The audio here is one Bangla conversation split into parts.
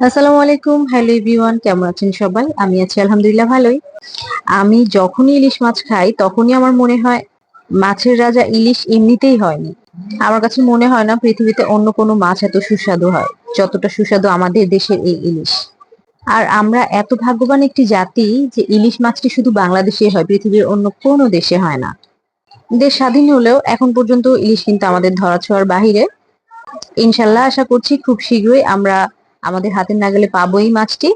আসসালামু আলাইকুম। হ্যালো এভরিওয়ান কেমন আছেন সবাই? আমি আছি আলহামদুলিল্লাহ ভালোই। আমি যখনই ইলিশ মাছ খাই, তখনই আমার মনে হয় মাছের রাজা ইলিশ এমনিতেই হয়নি। আমার কাছে মনে হয় না পৃথিবীতে অন্য কোনো মাছ এত সুস্বাদু হয়, যতটা সুস্বাদু আমাদের দেশের এই ইলিশ। আর আমরা এত ভাগ্যবান একটি জাতি যে ইলিশ মাছটি শুধু বাংলাদেশে হয়, পৃথিবীর অন্য কোনো দেশে হয় না। দেশ স্বাধীন হলেও এখন পর্যন্ত ইলিশ কিন্তু আমাদের ধরা ধরাছোঁয়ার বাহিরে। ইনশাল্লাহ আশা করছি খুব শীঘ্রই আমরা আমাদের হাতের নাগালে পাবো এই মাছটি।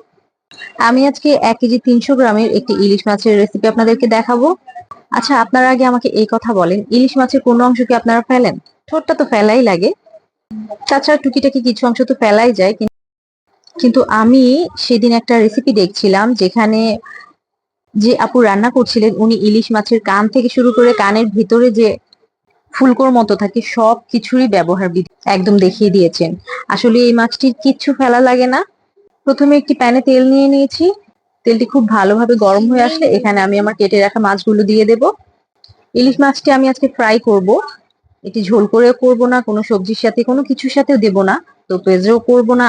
আমি আজকে এক কেজি তিনশো গ্রামের একটি ইলিশ মাছের রেসিপি আপনাদেরকে দেখাবো। আচ্ছা আপনারা আগে আমাকে এই কথা বলেন, ইলিশ মাছের কোন অংশ কি আপনারা ফেলেন? ঠোঁটটা তো ফেলাই লাগে। তাছাড়া টুকিটাকি কিছু অংশ তো ফেলাই যায় কিন্তু আমি সেদিন একটা রেসিপি দেখছিলাম, যেখানে যে আপু রান্না করছিলেন, উনি ইলিশ মাছের কান থেকে শুরু করে কানের ভিতরে যে ফুলকোর মতো থাকে, সব কিছুরই ব্যবহার একদম দেখিয়ে দিয়েছেন। আসলে এই মাছটির কিচ্ছু ফেলা লাগে না। প্রথমে একটি প্যানে তেল নিয়ে নিয়েছি। তেলটি খুব ভালোভাবে গরম হয়ে আসলে এখানে আমি আমার কেটে রাখা মাছগুলো দিয়ে দেব। ইলিশ মাছটি আমি আজকে ফ্রাই করব। এটি ঝোল করেও করব না, কোনো সবজির সাথে, কোনো কিছুর সাথেও দেব না। তো পেঁয়াজও করব না,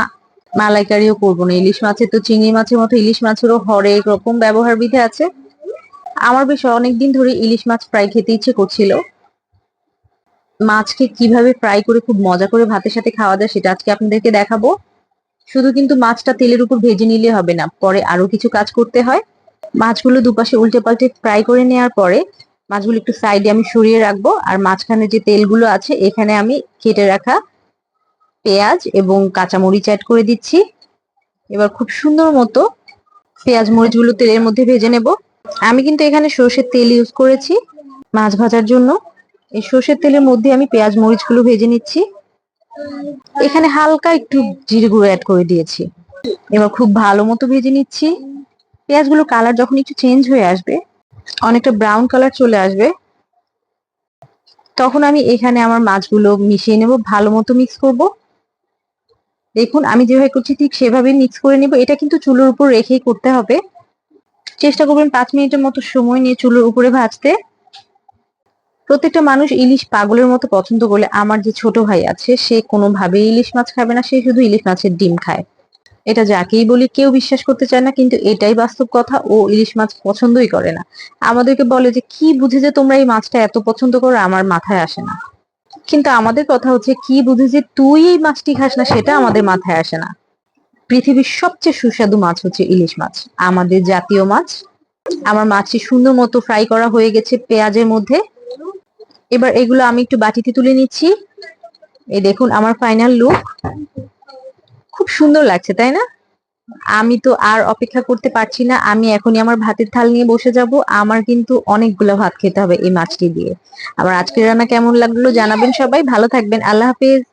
মালাইকারিও করব না। ইলিশ মাছের তো চিংড়ি মাছের মতো ইলিশ মাছেরও হরেক রকম ব্যবহার বিধি আছে। আমার বেশ অনেকদিন ধরে ইলিশ মাছ ফ্রাই খেতে ইচ্ছে করছিল। মাছকে কীভাবে ফ্রাই করে খুব মজা করে ভাতের সাথে খাওয়া যায় সেটা আজকে আপনাদেরকে দেখাবো। শুধু কিন্তু মাছটা তেলের উপর ভেজে নিলে হবে না, পরে আরও কিছু কাজ করতে হয়। মাছগুলো দুপাশে উল্টে পাল্টে ফ্রাই করে নেওয়ার পরে মাছগুলো একটু সাইডে আমি সরিয়ে রাখব আর মাঝখানে যে তেলগুলো আছে এখানে আমি কেটে রাখা পেঁয়াজ এবং কাঁচামরিচ অ্যাড করে দিচ্ছি। এবার খুব সুন্দর মতো পেঁয়াজ মরিচগুলো তেলের মধ্যে ভেজে নেব। আমি কিন্তু এখানে সর্ষের তেল ইউজ করেছি মাছ ভাজার জন্য। এই সর্ষের তেলের মধ্যে আমি পেঁয়াজ মরিচগুলো ভেজে নিচ্ছি। এখানে হালকা একটু জিরে গুঁড়ো অ্যাড করে দিয়েছি। এবার খুব ভালো মতো ভেজে নিচ্ছি। পেঁয়াজগুলো কালার যখন একটু চেঞ্জ হয়ে আসবে, অনেকটা ব্রাউন কালার চলে আসবে, তখন আমি এখানে আমার মাছগুলো মিশিয়ে নেব, ভালো মতো মিক্স করব। দেখুন, আমি যেভাবে করছি ঠিক সেভাবে মিক্স করে নেব। এটা কিন্তু চুলোর উপর রেখেই করতে হবে। চেষ্টা করবেন পাঁচ মিনিটের মতো সময় নিয়ে চুলোর উপরে ভাজতে। প্রত্যেকটা মানুষ ইলিশ পাগলের মতো পছন্দ করলে আমার যে ছোট ভাই আছে, সে কোনোভাবেই ইলিশ মাছ খাবে না, সে শুধু ইলিশ মাছের ডিম খায়। এটা যাকেই বলি, কেউ বিশ্বাস করতে চায় না, কিন্তু এটাই বাস্তব কথা, ও ইলিশ মাছ পছন্দই করে না। আমাদেরকে বলে যে, কি বুঝে যে তোমরা এই মাছটা এত পছন্দ করো, আমার মাথায় আসে না। কিন্তু আমাদের কথা হচ্ছে, কি বুঝে যে তুই এই মাছটি খাস না, সেটা আমাদের মাথায় আসে না। পৃথিবীর সবচেয়ে সুস্বাদু মাছ হচ্ছে ইলিশ মাছ। আমাদের জাতীয় মাছ। আমার মাছটি সুন্দর মতো ফ্রাই করা হয়ে গেছে পেঁয়াজের মধ্যে। এবার এগুলো আমি একটু বাটিতে তুলে নিচ্ছি। এই দেখুন, আমার ফাইনাল লুক খুব সুন্দর লাগছে, তাই না? আমি তো আর অপেক্ষা করতে পারছি না। আমি এখনই আমার ভাতের থাল নিয়ে বসে যাব। আমার কিন্তু অনেকগুলো ভাত খেতে হবে এই মাছটি দিয়ে। আমার আজকের রান্না কেমন লাগল জানাবেন সবাই। ভালো থাকবেন। আল্লাহ হাফেজ।